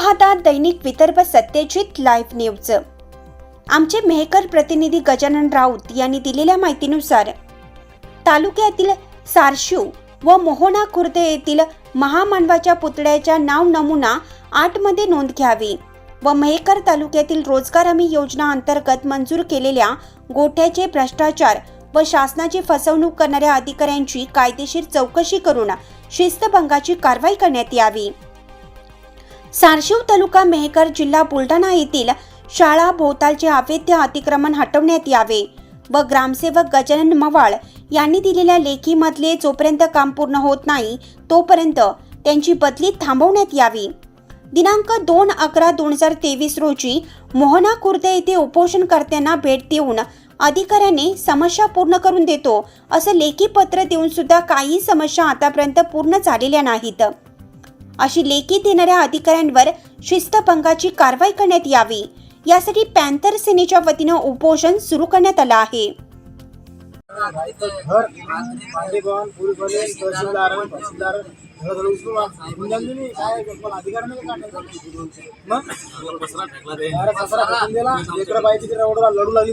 पाहता दैनिक Vidarbha Satyajit live news आमचे मेहकर प्रतिनिधी गजानन राऊत यांनी दिलेल्या माहितीनुसार तालुक्यातील सारशिव व मोहोना खुर्द येथील महामानवाच्या पुतळ्याच्या नाव नमुना आठमध्ये नोंद घ्यावी व मेहकर तालुक्यातील रोजगार हमी योजना अंतर्गत मंजूर केलेल्या गोठ्याचे भ्रष्टाचार व शासनाची फसवणूक करणाऱ्या अधिकाऱ्यांची कायदेशीर चौकशी करून शिस्तभंगाची कारवाई करण्यात यावी. सारशिव तालुका मेहकर जिल्हा बुलढाणा येथील शाळा भोवतालचे अवैध अतिक्रमण हटवण्यात यावे व ग्रामसेवक गजानन मवाळ यांनी दिलेल्या लेखीमधले जोपर्यंत काम पूर्ण होत नाही तोपर्यंत त्यांची बदली थांबवण्यात यावी. दिनांक दोन अकरा दोन हजार तेवीस रोजी मोहना खुर्द येथे उपोषणकर्त्यांना भेट देऊन अधिकाऱ्याने समस्या पूर्ण करून देतो असं लेखी पत्र देऊन सुद्धा काही समस्या आतापर्यंत पूर्ण झालेल्या नाहीत. अशी लेखी देणाऱ्या अधिकाऱ्यांवर शिस्तभंगाची कारवाई करण्यात यावी. यासाठी पॅन्थर सेनेच्या वतीनं उपोषण सुरू करण्यात आलं आहे. लढू लागली